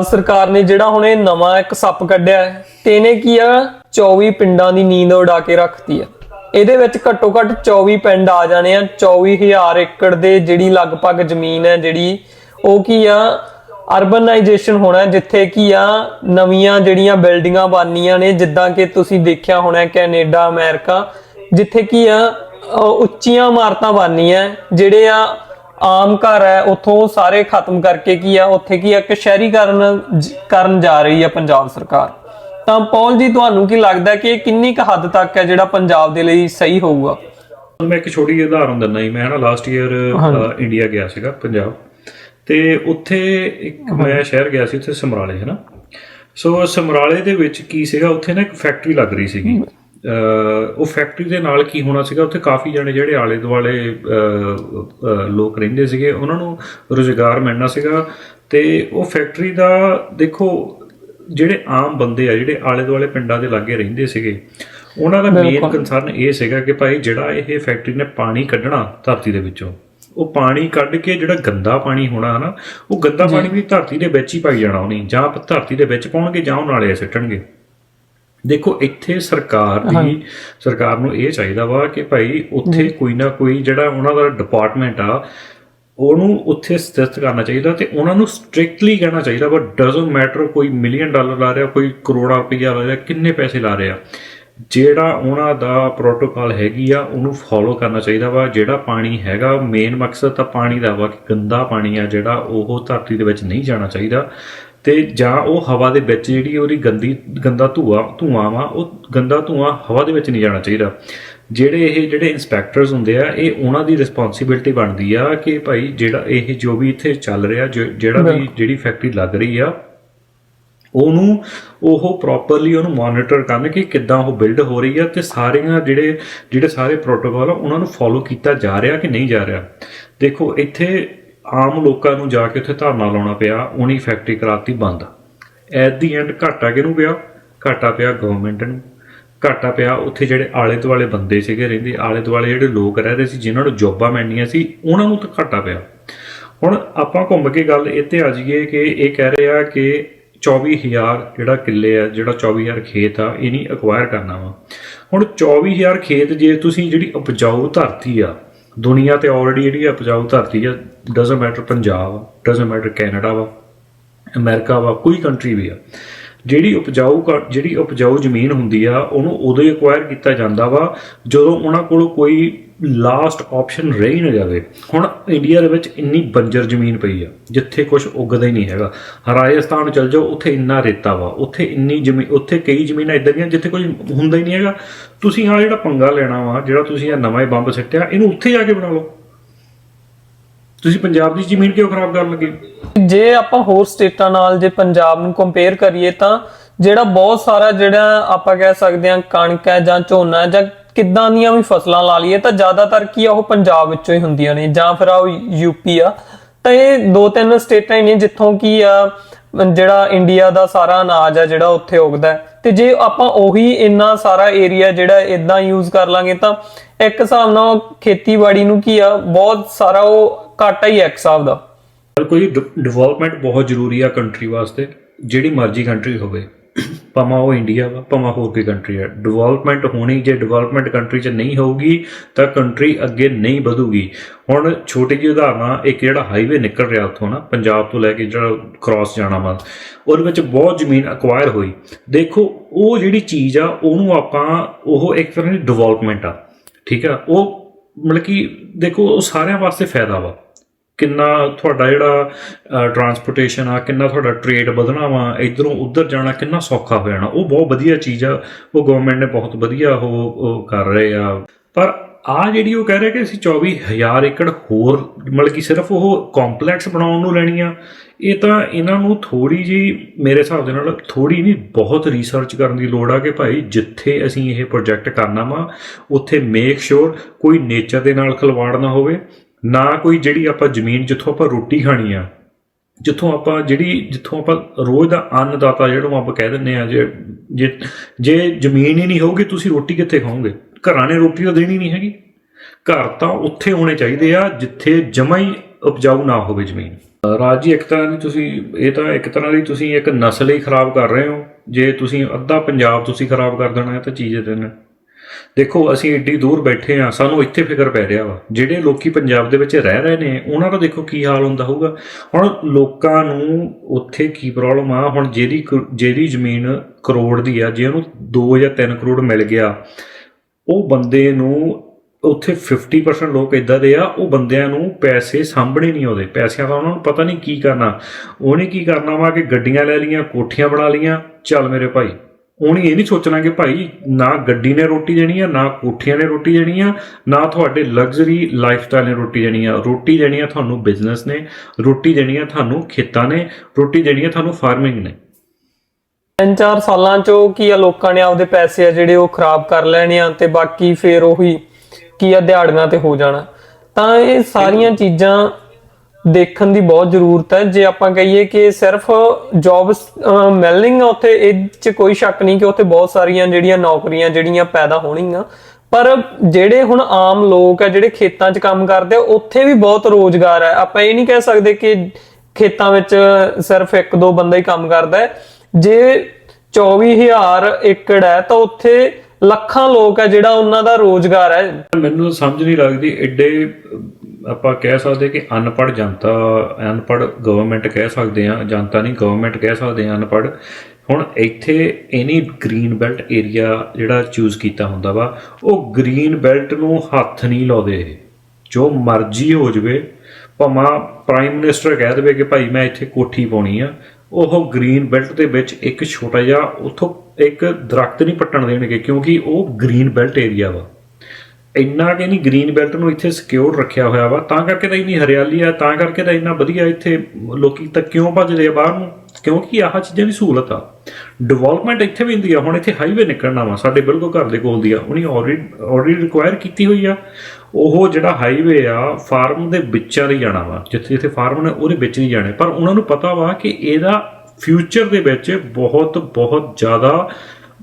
ਪੰਜਾਬ ਸਰਕਾਰ ਨੇ ਜਿਹੜਾ ਹੁਣ ਇਹ ਨਵਾਂ ਇੱਕ ਸੱਪ ਕੱਢਿਆ ਤੇ ਇਹਨੇ ਕੀ ਆ? 24 ਪਿੰਡਾਂ ਦੀ ਨੀਂਦ ਉਡਾ ਕੇ ਰੱਖਤੀ ਆ। ਇਹਦੇ ਵਿੱਚ ਘੱਟੋ ਘੱਟ 24 ਪਿੰਡ ਆ ਜਾਣੇ ਆ। 24000 ਏਕੜ ਦੇ ਜਿਹੜੀ ਲਗਭਗ ਜ਼ਮੀਨ ਹੈ ਜਿਹੜੀ, ਉਹ ਕੀ ਆ? ਅਰਬਨਾਈਜੇਸ਼ਨ ਹੋਣਾ ਜਿੱਥੇ ਕੀ ਆ? ਨਵੀਆਂ ਜਿਹੜੀਆਂ ਬਿਲਡਿੰਗਾਂ ਬਣਨੀਆਂ ਨੇ, ਜਿੱਦਾਂ ਕਿ ਤੁਸੀਂ ਦੇਖਿਆ ਹੋਣਾ ਕੈਨੇਡਾ, ਅਮਰੀਕਾ, ਜਿੱਥੇ ਕੀ ਆ? ਉੱਚੀਆਂ ਇਮਾਰਤਾਂ ਬਣਨੀਆਂ, ਜਿਹੜੇ ਆ ਆਮ ਘਰ ਹੈ ਉੱਥੋਂ ਸਾਰੇ ਖਤਮ ਕਰਕੇ ਕੀ ਆ ਉੱਥੇ ਕੀ ਆ ਇੱਕ ਸ਼ਹਿਰੀਕਰਨ ਜ- ਕਰਨ ਜਾ ਰਹੀ ਆ ਪੰਜਾਬ ਸਰਕਾਰ। ਤਾਂ ਪੌਲ ਜੀ ਤੁਹਾਨੂੰ ਕੀ ਲੱਗਦਾ ਕਿ ਇਹ ਕਿੰਨੀ ਕੁ ਹੱਦ ਤੱਕ ਹੈ ਜਿਹੜਾ ਪੰਜਾਬ ਦੇ ਲਈ ਸਹੀ ਹੋਊਗਾ? ਮੈਂ ਇੱਕ ਛੋਟੀ ਜਿਹੀ ਉਦਾਹਰਨ ਦਿੰਦਾ ਜੀ। ਮੈਂ ਨਾ ਲਾਸਟ ਈਅਰ ਇੰਡੀਆ ਗਿਆ ਸੀਗਾ ਪੰਜਾਬ। ਤੇ ਉੱਥੇ ਇੱਕ ਮੈਂ ਸ਼ਹਿਰ ਗਿਆ ਸੀ ਉੱਥੇ ਸਮਰਾਲੇ ਹੈ ਨਾ? ਸੋ ਸਮਰਾਲੇ ਦੇ ਵਿੱਚ ਕੀ ਸੀਗਾ? ਉੱਥੇ ਨਾ ਇੱਕ ਫੈਕਟਰੀ ਲੱਗ ਰਹੀ ਸੀਗੀ। ਉਹ ਫੈਕਟਰੀ ਦੇ ਨਾਲ ਕੀ ਹੋਣਾ ਸੀਗਾ? ਉੱਥੇ ਕਾਫੀ ਜਣੇ ਜਿਹੜੇ ਆਲੇ ਦੁਆਲੇ ਲੋਕ ਰਹਿੰਦੇ ਸੀਗੇ ਉਹਨਾਂ ਨੂੰ ਰੋਜ਼ਗਾਰ ਮਿਲਣਾ ਸੀਗਾ। ਤੇ ਉਹ ਫੈਕਟਰੀ ਦਾ ਦੇਖੋ ਜਿਹੜੇ ਆਮ ਬੰਦੇ ਆ ਜਿਹੜੇ ਆਲੇ ਦੁਆਲੇ ਪਿੰਡਾਂ ਦੇ ਲਾਗੇ ਰਹਿੰਦੇ ਸੀਗੇ ਉਹਨਾਂ ਦਾ ਮੇਨ ਕੰਸਰਨ ਇਹ ਸੀਗਾ ਕਿ ਭਾਈ ਜਿਹੜਾ ਇਹ ਫੈਕਟਰੀ ਨੇ ਪਾਣੀ ਕੱਢਣਾ ਧਰਤੀ ਦੇ ਵਿੱਚੋਂ ਉਹ ਪਾਣੀ ਕੱਢ ਕੇ ਜਿਹੜਾ ਗੰਦਾ ਪਾਣੀ ਹੋਣਾ ਹਨਾ ਉਹ ਗੰਦਾ ਪਾਣੀ ਵੀ ਧਰਤੀ ਦੇ ਵਿੱਚ ਹੀ ਪਾਈ ਜਾਣਾ ਉਹਨੇ ਜਾਂ ਧਰਤੀ ਦੇ ਵਿੱਚ ਪਾਉਣਗੇ ਜਾਂ ਉਹ ਨਾਲੇ ਸਿੱਟਣਗੇ। ਦੇਖੋ ਇੱਥੇ ਸਰਕਾਰ ਦੀ ਸਰਕਾਰ ਨੂੰ ਇਹ ਚਾਹੀਦਾ ਵਾ ਕਿ ਭਾਈ ਉੱਥੇ ਕੋਈ ਨਾ ਕੋਈ ਜਿਹੜਾ ਉਹਨਾਂ ਦਾ ਡਿਪਾਰਟਮੈਂਟ ਆ ਉਹਨੂੰ ਉੱਥੇ ਸਥਿਤ ਕਰਨਾ ਚਾਹੀਦਾ ਤੇ ਉਹਨਾਂ ਨੂੰ ਸਟ੍ਰਿਕਟਲੀ ਕਹਿਣਾ ਚਾਹੀਦਾ ਵਾ ਡਸਨਟ ਮੈਟਰ ਕੋਈ ਮਿਲੀਅਨ ਡਾਲਰ ਲਾ ਰਿਹਾ ਕੋਈ ਕਰੋੜਾ ਰੁਪਈਆ ਲਾ ਰਿਹਾ ਕਿੰਨੇ ਪੈਸੇ ਲਾ ਰਿਹਾ। ਜਿਹੜਾ ਉਹਨਾਂ ਦਾ ਪ੍ਰੋਟੋਕਾਲ ਹੈਗੀ ਆ ਉਹਨੂੰ ਫੋਲੋ ਕਰਨਾ ਚਾਹੀਦਾ ਵਾ ਜਿਹੜਾ ਪਾਣੀ ਹੈਗਾ ਮੇਨ ਮਕਸਦ ਤਾਂ ਪਾਣੀ ਦਾ ਵਾ ਕਿ ਗੰਦਾ ਪਾਣੀ ਆ ਜਿਹੜਾ ਉਹ ਧਰਤੀ ਦੇ ਵਿੱਚ ਨਹੀਂ ਜਾਣਾ ਚਾਹੀਦਾ। ਤੇ ਜਾਂ ਉਹ ਹਵਾ ਦੇ ਵਿੱਚ ਜਿਹੜੀ ਉਹਦੀ ਗੰਦੀ ਗੰਦਾ ਧੂਆ ਧੂਆਂ ਵਾ ਉਹ ਗੰਦਾ ਧੂਆਂ ਹਵਾ ਦੇ ਵਿੱਚ ਨਹੀਂ ਜਾਣਾ ਚਾਹੀਦਾ। ਜਿਹੜੇ ਇਹ ਜਿਹੜੇ ਇਨਸਪੈਕਟਰਸ ਹੁੰਦੇ ਆ ਇਹ ਉਹਨਾਂ ਦੀ ਰਿਸਪੌਂਸਿਬਿਲਟੀ ਬਣਦੀ ਆ ਕਿ ਭਾਈ ਜਿਹੜਾ ਇਹ ਜੋ ਵੀ ਇੱਥੇ ਚੱਲ ਰਿਹਾ ਜਿਹੜਾ ਵੀ ਜਿਹੜੀ ਫੈਕਟਰੀ ਲੱਗ ਰਹੀ ਆ ਉਹਨੂੰ ਉਹ ਪ੍ਰੋਪਰਲੀ ਉਹਨੂੰ ਮੋਨੀਟਰ ਕਰਨ ਕਿ ਕਿੱਦਾਂ ਉਹ ਬਿਲਡ ਹੋ ਰਹੀ ਆ ਤੇ ਸਾਰੀਆਂ ਜਿਹੜੇ ਜਿਹੜੇ ਸਾਰੇ ਪ੍ਰੋਟੋਕਾਲ ਆ ਉਹਨਾਂ ਨੂੰ ਫੋਲੋ ਕੀਤਾ ਜਾ ਰਿਹਾ ਕਿ ਨਹੀਂ ਜਾ ਰਿਹਾ। ਦੇਖੋ ਇੱਥੇ ਆਮ ਲੋਕਾਂ ਨੂੰ ਜਾ ਕੇ ਉੱਥੇ ਧਰਨਾ ਲਾਉਣਾ ਪਿਆ, ਉਹਨੇ ਫੈਕਟਰੀ ਕਰਾਤੀ ਬੰਦ। ਐਟ ਦੀ ਐਂਡ ਘਾਟਾ ਕਿਹਨੂੰ ਪਿਆ? ਘਾਟਾ ਪਿਆ ਗਵਰਨਮੈਂਟ ਨੂੰ। ਘਾਟਾ ਪਿਆ ਉੱਥੇ ਜਿਹੜੇ ਆਲੇ ਦੁਆਲੇ ਬੰਦੇ ਸੀਗੇ, ਰਹਿੰਦੇ ਆਲੇ ਦੁਆਲੇ ਜਿਹੜੇ ਲੋਕ ਰਹਿ ਰਹੇ ਸੀ, ਜਿਨ੍ਹਾਂ ਨੂੰ ਜੋਬਾਂ ਮਿਲਣੀਆਂ ਸੀ, ਉਹਨਾਂ ਨੂੰ ਤਾਂ ਘਾਟਾ ਪਿਆ। ਹੁਣ ਆਪਾਂ ਘੁੰਮ ਕੇ ਗੱਲ ਇਹ ਤੇ ਆ ਜਾਈਏ ਕਿ ਇਹ ਕਹਿ ਰਹੇ ਆ ਕਿ 24000 ਜਿਹੜਾ ਕਿੱਲੇ ਆ, ਜਿਹੜਾ 24000 ਖੇਤ ਆ, ਇਹ ਨਹੀਂ ਅਕਵਾਇਰ ਕਰਨਾ ਵਾ। ਹੁਣ 24000 ਖੇਤ ਜੇ ਤੁਸੀਂ ਜਿਹੜੀ ਉਪਜਾਊ ਧਰਤੀ ਆ ਦੁਨੀਆ ਤੇ ਆਲਰੇਡੀ ਜਿਹੜੀ ਉਪਜਾਊ ਧਰਤੀ ਆ doesn't matter Punjab doesn't matter Canada ਵਾ, ਅਮਰੀਕਾ ਵਾ, ਕੋਈ ਕੰਟਰੀ ਵੀ ਆ ਜਿਹੜੀ ਉਪਜਾਊ ਜਿਹੜੀ ਉਪਜਾਊ ਜ਼ਮੀਨ ਹੁੰਦੀ ਆ, ਉਹਨੂੰ ਉਦੋਂ ਹੀ ਅਕਵਾਇਰ ਕੀਤਾ ਜਾਂਦਾ ਵਾ, ਜਦੋਂ ਉਹਨਾਂ ਕੋਲ ਕੋਈ ਲਾਸਟ ਆਪਸ਼ਨ ਰਹਿ ਹੀ ਨਾ ਜਾਵੇ। ਹੁਣ ਇੰਡੀਆ ਦੇ ਵਿੱਚ ਇੰਨੀ ਬੰਜਰ ਜ਼ਮੀਨ ਪਈ ਆ, ਜਿੱਥੇ ਕੁਝ ਉੱਗਦਾ ਹੀ ਨਹੀਂ ਹੈਗਾ। ਰਾਜਸਥਾਨ ਚਲ ਜਾਓ, ਉੱਥੇ ਇੰਨਾ ਰੇਤਾ ਵਾ, ਉੱਥੇ ਇੰਨੀ ਜ਼ਮੀਨ ਉੱਥੇ ਕਈ ਜ਼ਮੀਨਾਂ ਇਦਾਂ ਦੀਆਂ ਜਿੱਥੇ ਕੁਝ ਹੁੰਦਾ ਹੀ ਨਹੀਂ ਹੈਗਾ। ਤੁਸੀਂ ਆ ਜਿਹੜਾ ਪੰਗਾ ਲੈਣਾ ਵਾ, ਜਿਹੜਾ ਤੁਸੀਂ ਇਹ ਨਵਾਂ ਹੀ ਬੰਬ ਸਿੱਟਿਆ, ਇਹਨੂੰ ਉੱਥੇ ਜਾ ਕੇ ਬਣਾ ਲਓ। ਤੁਸੀਂ ਪੰਜਾਬ ਦੀ ਜ਼ਮੀਨ ਕਿਉਂ ਖਰਾਬ ਕਰਨ ਲੱਗੇ? ਜੇ ਆਪਾਂ ਹੋਰ ਸਟੇਟਾਂ ਨਾਲ ਜੇ ਪੰਜਾਬ ਨੂੰ ਕੰਪੇਅਰ ਕਰੀਏ ਤਾਂ ਜਿਹੜਾ ਬਹੁਤ ਸਾਰਾ ਜਿਹੜਾ ਆਪਾਂ ਕਹਿ ਸਕਦੇ ਹਾਂ ਕਣਕ ਹੈ ਜਾਂ ਝੋਨਾ ਹੈ ਜਾਂ ਕਿੱਦਾਂ ਦੀਆਂ ਵੀ ਫਸਲਾਂ ਲਾ ਲਈਏ ਤਾਂ ਜ਼ਿਆਦਾਤਰ ਕੀ ਆ, ਉਹ ਪੰਜਾਬ ਵਿੱਚੋਂ ਹੀ ਹੁੰਦੀਆਂ ਨੇ ਜਾਂ ਫਿਰ ਆ ਉਹ ਯੂਪੀ ਆ ਤਾਂ ਇਹ ਦੋ ਤਿੰਨ ਸਟੇਟਾਂ ਹੀ ਨੇ ਜਿੱਥੋਂ ਕੀ ਆ, ਜਿਹੜਾ ਇੰਡੀਆ ਦਾ ਸਾਰਾ ਅਨਾਜ ਆ ਜਿਹੜਾ ਉੱਥੇ ਉਗਦਾ ਹੈ। ਤੇ ਜੇ ਆਪਾਂ ਉਹੀ ਇੰਨਾ ਸਾਰਾ ਏਰੀਆ ਜਿਹੜਾ ਇਦਾਂ ਯੂਜ਼ ਕਰ ਲਾਂਗੇ ਤਾਂ ਇੱਕ ਹਿਸਾਬ ਨਾਲ ਖੇਤੀਬਾੜੀ ਨੂੰ ਕੀ ਆ, ਬਹੁਤ ਸਾਰਾ ਉਹ ਘਾਟਾ ਹੀ ਹੈ ਇੱਕ ਹਿਸਾਬ ਦਾ ਪਰ ਕੋਈ ਡਿਵੈਲਪਮੈਂਟ ਬਹੁਤ ਜ਼ਰੂਰੀ ਆ ਕੰਟਰੀ ਵਾਸਤੇ, ਜਿਹੜੀ ਮਰਜ਼ੀ ਕੰਟਰੀ ਹੋਵੇ। ਭਾਵੇਂ ਉਹ ਇੰਡੀਆ ਵਾ, ਭਾਵੇਂ ਹੋਰ ਕੋਈ ਕੰਟਰੀ ਆ। ਡਿਵੈਲਪਮੈਂਟ ਹੋਣੀ, ਜੇ ਡਿਵੈਲਪਮੈਂਟ ਕੰਟਰੀ 'ਚ ਨਹੀਂ ਹੋਊਗੀ, ਤਾਂ ਕੰਟਰੀ ਅੱਗੇ ਨਹੀਂ ਵਧੂਗੀ। ਹੁਣ ਛੋਟੀ ਜਿਹੀ ਉਦਾਹਰਨਾਂ ਇੱਕ ਜਿਹੜਾ ਹਾਈਵੇ ਨਿਕਲ ਰਿਹਾ ਉੱਥੋਂ ਨਾ, ਪੰਜਾਬ ਤੋਂ ਲੈ ਕੇ ਜਿਹੜਾ ਕ੍ਰਾਸ ਜਾਣਾ ਵਾ, ਉਹਦੇ ਵਿੱਚ ਬਹੁਤ ਜ਼ਮੀਨ ਅਕਵਾਇਰ ਹੋਈ। ਦੇਖੋ, ਉਹ ਜਿਹੜੀ ਚੀਜ਼ ਆ, ਉਹਨੂੰ ਆਪਾਂ, ਉਹ ਇੱਕ ਤਰ੍ਹਾਂ ਦੀ ਡਿਵੈਲਪਮੈਂਟ ਆ। ਠੀਕ ਆ? ਉਹ ਮਤਲਬ ਕਿ ਦੇਖੋ, ਉਹ ਸਾਰਿਆਂ ਵਾਸਤੇ ਫਾਇਦਾ ਵਾ। ਕਿੰਨਾ ਤੁਹਾਡਾ ਜਿਹੜਾ ਟਰਾਂਸਪੋਰਟੇਸ਼ਨ ਆ, ਕਿੰਨਾ ਤੁਹਾਡਾ ਟ੍ਰੇਡ ਵਧਣਾ ਵਾ, ਇਧਰੋਂ ਉਧਰ ਜਾਣਾ ਕਿੰਨਾ ਸੌਖਾ ਹੋ ਜਾਣਾ। ਉਹ ਬਹੁਤ ਵਧੀਆ ਚੀਜ਼ ਆ, ਉਹ ਗਵਰਨਮੈਂਟ ਨੇ ਬਹੁਤ ਵਧੀਆ ਉਹ ਉਹ ਕਰ ਰਹੇ ਆ। ਪਰ ਆ ਜਿਹੜੀ ਉਹ ਕਹਿ ਰਹੇ ਕਿ ਅਸੀਂ 24000 ਏਕੜ ਹੋਰ, ਮਤਲਬ ਕਿ ਸਿਰਫ ਉਹ ਕੰਪਲੈਕਸ ਬਣਾਉਣ ਨੂੰ ਲੈਣੀ ਆ, ਇਹ ਤਾਂ ਇਹਨਾਂ ਨੂੰ ਥੋੜੀ ਜੀ ਮੇਰੇ ਹਿਸਾਬ ਦੇ ਨਾਲ ਥੋੜੀ ਨਹੀਂ, ਬਹੁਤ ਰਿਸਰਚ ਕਰਨ ਦੀ ਲੋੜ ਆ ਕਿ ਭਾਈ ਜਿੱਥੇ ਅਸੀਂ ਇਹ ਪ੍ਰੋਜੈਕਟ ਕਰਨਾ ਵਾ, ਉੱਥੇ ਮੇਕ ਸ਼ੋਰ ਕੋਈ ਨੇਚਰ ਦੇ ਨਾਲ ਖਿਲਵਾੜ ਨਾ ਹੋਵੇ ਨਾ ਕੋਈ ਜਿਹੜੀ ਆਪਾਂ ਜ਼ਮੀਨ ਜਿੱਥੋਂ ਆਪਾਂ ਰੋਟੀ ਖਾਣੀ ਆ, ਜਿੱਥੋਂ ਆਪਾਂ ਜਿਹੜੀ, ਜਿੱਥੋਂ ਆਪਾਂ ਰੋਜ਼ ਦਾ ਅੰਨਦਾਤਾ ਜਿਹੜੋਂ ਆਪਾਂ ਕਹਿ ਦਿੰਦੇ ਆ, ਜੇ ਜੇ ਜੇ ਜ਼ਮੀਨ ਹੀ ਨਹੀਂ ਹੋਊਗੀ, ਤੁਸੀਂ ਰੋਟੀ ਕਿੱਥੇ ਖਾਓਗੇ? ਘਰਾਂ ਨੇ ਰੋਟੀ ਤਾਂ ਦੇਣੀ ਨਹੀਂ ਹੈਗੀ। ਘਰ ਤਾਂ ਉੱਥੇ ਹੋਣੇ ਚਾਹੀਦੇ ਆ, ਜਿੱਥੇ ਜਮਾ ਹੀ ਉਪਜਾਊ ਨਾ ਹੋਵੇ ਜ਼ਮੀਨ। ਰਾਜ ਜੀ, ਇੱਕ ਤਰ੍ਹਾਂ ਦੀ ਤੁਸੀਂ, ਇਹ ਤਾਂ ਇੱਕ ਤਰ੍ਹਾਂ ਦੀ ਤੁਸੀਂ ਇੱਕ ਨਸਲ ਹੀ ਖਰਾਬ ਕਰ ਰਹੇ ਹੋ। ਜੇ ਤੁਸੀਂ ਅੱਧਾ ਪੰਜਾਬ ਤੁਸੀਂ ਖਰਾਬ ਕਰ ਦੇਣਾ ਹੈ ਤਾਂ ਚੀਜ਼ ਦੇਣਾ ਦੇਖੋ, ਅਸੀਂ ਏਡੀ ਦੂਰ ਬੈਠੇ ਆ ਸਾਨੂੰ ਇੱਥੇ ਫਿਕਰ ਪੈ ਰਿਹਾ ਵਾ। ਜਿਹੜੇ ਲੋਕੀ ਪੰਜਾਬ ਦੇ ਵਿੱਚ ਰਹਿ ਰਹੇ ਨੇ, ਉਹਨਾਂ ਦਾ ਦੇਖੋ ਕੀ ਹਾਲ ਹੁੰਦਾ ਹੋਊਗਾ। ਹੁਣ ਲੋਕਾਂ ਨੂੰ ਉੱਥੇ ਕੀ ਪ੍ਰੋਬਲਮ ਆ? ਹੁਣ ਜਿਹਦੀ ਕ- ਜਿਹਦੀ ਜ਼ਮੀਨ ਕਰੋੜ ਦੀ ਆ, ਜੇ ਉਹਨੂੰ 2 ਜਾਂ 3 ਕਰੋੜ ਮਿਲ ਗਿਆ, ਉਹ ਬੰਦੇ ਨੂੰ ਉੱਥੇ 50% ਲੋਕ ਇਦਾਂ ਦੇ ਆ, ਉਹ ਬੰਦਿਆਂ ਨੂੰ ਪੈਸੇ ਸਾਂਭਣੇ ਨਹੀਂ ਆਉਂਦੇ। ਪੈਸਿਆਂ ਦਾ ਉਹਨਾਂ ਨੂੰ ਪਤਾ ਨਹੀਂ ਕੀ ਕਰਨਾ। ਉਹਨੇ ਕੀ ਕਰਨਾ ਵਾ ਕਿ ਗੱਡੀਆਂ ਲੈ ਲੀਆਂ ਕੋਠੀਆਂ ਬਣਾ ਲੀਆਂ ਚੱਲ ਮੇਰੇ ਭਾਈ ਉਹਨੇ ਇਹ ਨਹੀਂ ਸੋਚਣਾ ਕਿ ਭਾਈ ਨਾ ਗੱਡੀ ਨੇ ਰੋਟੀ ਦੇਣੀ ਆ ਨਾ ਕੋਠੀਆਂ ਨੇ ਰੋਟੀ ਦੇਣੀ ਆ ਨਾ ਤੁਹਾਡੇ ਲਗਜ਼ਰੀ ਲਾਈਫਸਟਾਈਲ ਨੇ ਰੋਟੀ ਦੇਣੀ ਆ। ਰੋਟੀ ਦੇਣੀ ਆ ਤੁਹਾਨੂੰ ਬਿਜ਼ਨਸ ਨੇ ਰੋਟੀ ਦੇਣੀ ਆ ਤੁਹਾਨੂੰ ਖੇਤਾਂ ਨੇ ਰੋਟੀ ਦੇਣੀ ਆ ਤੁਹਾਨੂੰ ਫਾਰਮਿੰਗ ਨੇ। ਤਿੰਨ ਚਾਰ ਸਾਲਾਂ ਚੋਂ ਕੀ ਆ ਲੋਕਾਂ ਨੇ ਆਪਦੇ ਪੈਸੇ ਆ ਜਿਹੜੇ ਉਹ ਖਰਾਬ ਕਰ ਲੈਣੇ ਆ ਤੇ ਬਾਕੀ ਫੇਰ ਉਹੀ ਕੀ ਆ ਦਿਹਾੜੀਆਂ ਤੇ ਹੋ ਜਾਣਾ। ਤਾਂ ਇਹ ਸਾਰੀਆਂ ਚੀਜ਼ਾਂ ਦੇਖਣ ਦੀ ਬਹੁਤ ਜ਼ਰੂਰਤ ਹੈ। ਜੇ ਆਪਾਂ ਕਹੀਏ ਕਿ ਸਿਰਫ ਜੌਬਸ ਮਿਲਣੀਆਂ ਉੱਥੇ, ਇਹ ਚ ਕੋਈ ਸ਼ੱਕ ਨਹੀਂ ਕਿ ਉੱਥੇ ਬਹੁਤ ਸਾਰੀਆਂ ਜਿਹੜੀਆਂ ਨੌਕਰੀਆਂ ਜਿਹੜੀਆਂ ਪੈਦਾ ਹੋਣਗੀਆਂ। ਪਰ ਜਿਹੜੇ ਹੁਣ ਆਮ ਲੋਕ ਆ, ਜਿਹੜੇ ਖੇਤਾਂ 'ਚ ਕੰਮ ਕਰਦੇ ਆ, ਉੱਥੇ ਵੀ ਬਹੁਤ ਰੋਜ਼ਗਾਰ ਹੈ। ਆਪਾਂ ਇਹ ਨਹੀਂ ਕਹਿ ਸਕਦੇ ਕਿ ਖੇਤਾਂ ਵਿੱਚ ਸਿਰਫ ਇੱਕ ਦੋ ਬੰਦਾ ਹੀ ਕੰਮ ਕਰਦਾ ਹੈ। ਜੇ 24000 ਏਕੜ ਹੈ, ਤਾਂ ਉੱਥੇ ਲੱਖਾਂ ਲੋਕ ਹੈ ਜਿਹੜਾ ਉਹਨਾਂ ਦਾ ਰੋਜ਼ਗਾਰ ਹੈ। ਮੈਨੂੰ ਸਮਝ ਨਹੀਂ ਲੱਗਦੀ, ਐਡੇ ਆਪਾਂ ਕਹਿ ਸਕਦੇ ਕਿ ਅਨਪੜ੍ਹ ਜਨਤਾ, ਅਨਪੜ੍ਹ ਗਵਰਨਮੈਂਟ ਕਹਿ ਸਕਦੇ ਆ ਜਨਤਾ ਨਹੀਂ ਗਵਰਨਮੈਂਟ ਕਹਿ ਸਕਦੇ ਆ ਅਨਪੜ੍ਹ। ਹੁਣ ਇੱਥੇ ਐਨੀ ਗ੍ਰੀਨ ਬੈਲਟ ਏਰੀਆ ਜਿਹੜਾ ਚੂਜ਼ ਕੀਤਾ ਹੁੰਦਾ ਵਾ, ਉਹ ਗ੍ਰੀਨ ਬੈਲਟ ਨੂੰ ਹੱਥ ਨਹੀਂ ਲਾਉਂਦੇ ਇਹ। ਜੋ ਮਰਜ਼ੀ ਹੋ ਜਵੇ, ਭਾਵੇਂ ਪ੍ਰਾਈਮ ਮਿਨਿਸਟਰ ਕਹਿ ਦੇਵੇ ਕਿ ਭਾਈ ਮੈਂ ਇੱਥੇ ਕੋਠੀ ਪਾਉਣੀ ਆ, ਉਹ ਗ੍ਰੀਨ ਬੈਲਟ ਦੇ ਵਿੱਚ ਇੱਕ ਛੋਟਾ ਜਿਹਾ, ਉਥੋਂ ਇੱਕ ਦਰਖਤ ਨਹੀਂ ਪੱਟਣ ਦੇਣਗੇ ਕਿਉਂਕਿ ਉਹ ਗ੍ਰੀਨ ਬੈਲਟ ਏਰੀਆ ਵਾ। ਇੰਨਾ ਕਿ ਨਹੀਂ ਗ੍ਰੀਨ ਬੈਲਟ ਨੂੰ ਇੱਥੇ ਸਿਕਿਉਰ ਰੱਖਿਆ ਹੋਇਆ ਵਾ, ਤਾਂ ਕਰਕੇ ਤਾਂ ਇੰਨੀ ਹਰਿਆਲੀ ਆ, ਤਾਂ ਕਰਕੇ ਤਾਂ ਇੰਨਾ ਵਧੀਆ ਇੱਥੇ ਲੋਕੀ ਤਾਂ ਕਿਉਂ ਭੱਜਦੇ ਆ ਬਾਹਰ ਨੂੰ? ਕਿਉਂਕਿ ਆਹ ਚੀਜ਼ਾਂ ਦੀ ਸਹੂਲਤ ਆ। ਡਿਵੈਲਪਮੈਂਟ ਇੱਥੇ ਵੀ ਹੁੰਦੀ ਆ, ਹੁਣ ਇੱਥੇ ਹਾਈਵੇ ਨਿਕਲਣਾ ਵਾ, ਸਾਡੇ ਬਿਲਕੁਲ ਘਰ ਦੇ ਕੋਲ ਦੀ ਆ, ਉਹਨੇ ਆਲਰੇਡੀ ਆਲਰੇਡੀ ਰਿਕੁਆਇਰ ਕੀਤੀ ਹੋਈ ਆ। ਉਹ ਜਿਹੜਾ ਹਾਈਵੇ ਆ ਫਾਰਮ ਦੇ ਵਿੱਚਾਂ ਦੀ ਜਾਣਾ ਵਾ, ਜਿੱਥੇ ਜਿੱਥੇ ਫਾਰਮ ਨੇ ਉਹਦੇ ਵਿੱਚ ਨਹੀਂ ਜਾਣੇ। ਪਰ ਉਹਨਾਂ ਨੂੰ ਪਤਾ ਵਾ ਕਿ ਇਹਦਾ ਫਿਊਚਰ ਦੇ ਵਿੱਚ ਬਹੁਤ ਬਹੁਤ ਜ਼ਿਆਦਾ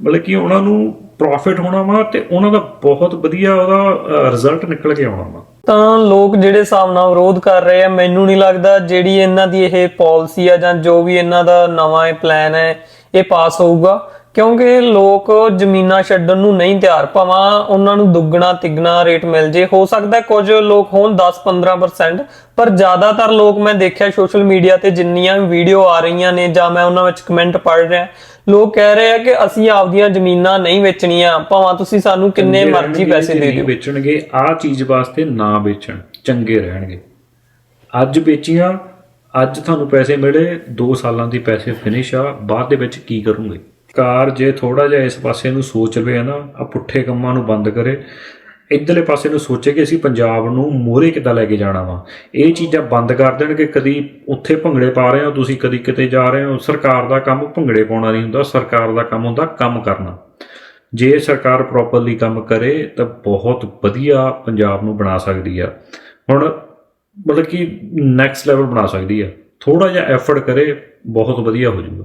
ਮਤਲਬ ਕਿ ਉਹਨਾਂ ਨੂੰ ਪ੍ਰੋਫਿਟ ਹੋਣਾ ਵਾ ਤੇ ਉਹਨਾਂ ਦਾ ਬਹੁਤ ਵਧੀਆ ਉਹਦਾ ਰਿਜ਼ਲਟ ਨਿਕਲ ਕੇ ਆਉਣਾ ਵਾ। ਤਾਂ ਲੋਕ ਜਿਹੜੇ ਹਿਸਾਬ ਨਾਲ ਵਿਰੋਧ ਕਰ ਰਹੇ ਆ, ਮੈਨੂੰ ਨਹੀਂ ਲੱਗਦਾ ਜਿਹੜੀ ਇਹਨਾਂ ਦੀ ਇਹ ਪਾਲਿਸੀ ਆ ਜਾਂ ਜੋ ਵੀ ਇਹਨਾਂ ਦਾ ਨਵਾਂ ਇਹ ਪਲਾਨ ਹੈ, ਇਹ ਪਾਸ ਹੋਊਗਾ। ਕਿਉਂਕਿ ਲੋਕ ਜ਼ਮੀਨਾਂ ਛੱਡਣ ਨੂੰ ਨਹੀਂ ਤਿਆਰ ਭਾਵੇਂ ਉਹਨਾਂ ਨੂੰ ਦੁੱਗਣਾ ਤਿੱਗਣਾ ਰੇਟ ਮਿਲ ਜੇ। ਹੋ ਸਕਦਾ ਕੁਝ ਲੋਕ ਹੋਣ 10-15% ਪਰ ਜ਼ਿਆਦਾਤਰ ਲੋਕ ਮੈਂ ਦੇਖਿਆ ਸੋਸ਼ਲ ਮੀਡੀਆ ਤੇ ਜਿੰਨੀਆਂ ਵੀ ਵੀਡੀਓ ਆ ਰਹੀਆਂ ਨੇ ਜਾਂ ਮੈਂ ਉਹਨਾਂ ਵਿੱਚ ਕਮੈਂਟ ਪੜ੍ਹ ਰਿਹਾ ਲੋਕ ਕਹਿ ਰਹੇ ਆ ਕਿ ਅਸੀਂ ਆਪਦੀਆਂ ਜ਼ਮੀਨਾਂ ਨਹੀਂ ਵੇਚਣੀਆਂ। ਭਾਵੇਂ ਤੁਸੀਂ ਸਾਨੂੰ ਕਿੰਨੇ ਮਰਜ਼ੀ ਪੈਸੇ ਦੇ ਦਿਓ। ਵੇਚਣਗੇ ਆਹ ਚੀਜ਼ ਵਾਸਤੇ ਨਾ ਵੇਚਣ ਚੰਗੇ ਰਹਿਣਗੇ। ਅੱਜ ਵੇਚੀਆਂ ਅੱਜ ਤੁਹਾਨੂੰ ਪੈਸੇ ਮਿਲੇ 2 ਸਾਲਾਂ ਦੀ ਪੈਸੇ ਫਿਨਿਸ਼ ਆ ਬਾਅਦ ਦੇ ਵਿੱਚ ਕੀ ਕਰੋਗੇ? ਸਰਕਾਰ ਜੇ ਥੋੜਾ ਜਿਹਾ ਇਸ ਪਾਸੇ ਨੂੰ ਸੋਚ ਲਵੇ ਨਾ ਆ ਪੁੱਠੇ ਕੰਮਾਂ ਨੂੰ ਬੰਦ ਕਰੇ। ਇਧਰਲੇ ਪਾਸੇ ਨੂੰ ਸੋਚੇ ਕਿ ਅਸੀਂ ਪੰਜਾਬ ਨੂੰ ਮੋਹਰੇ ਕਿੱਦਾਂ ਲੈ ਕੇ ਜਾਣਾ ਵਾ। ਇਹ ਚੀਜ਼ਾਂ ਬੰਦ ਕਰ ਦੇਣਗੇ, ਕਦੀ ਉੱਥੇ ਭੰਗੜੇ ਪਾ ਰਹੇ ਹੋ, ਤੁਸੀਂ ਕਦੀ ਕਿਤੇ ਜਾ ਰਹੇ ਹੋ। ਸਰਕਾਰ ਦਾ ਕੰਮ ਭੰਗੜੇ ਪਾਉਣਾ ਨਹੀਂ ਹੁੰਦਾ, ਸਰਕਾਰ ਦਾ ਕੰਮ ਹੁੰਦਾ ਕੰਮ ਕਰਨਾ। ਜੇ ਸਰਕਾਰ ਪ੍ਰੋਪਰਲੀ ਕੰਮ ਕਰੇ, ਤਾਂ ਬਹੁਤ ਵਧੀਆ ਪੰਜਾਬ ਨੂੰ ਬਣਾ ਸਕਦੀ ਆ। ਹੁਣ ਮਤਲਬ ਕਿ ਨੈਕਸਟ ਲੈਵਲ ਬਣਾ ਸਕਦੀ ਆ। ਥੋੜਾ ਜਿਹਾ ਐਫਰਟ ਕਰੇ, ਬਹੁਤ ਵਧੀਆ ਹੋ ਜਾਊਗਾ।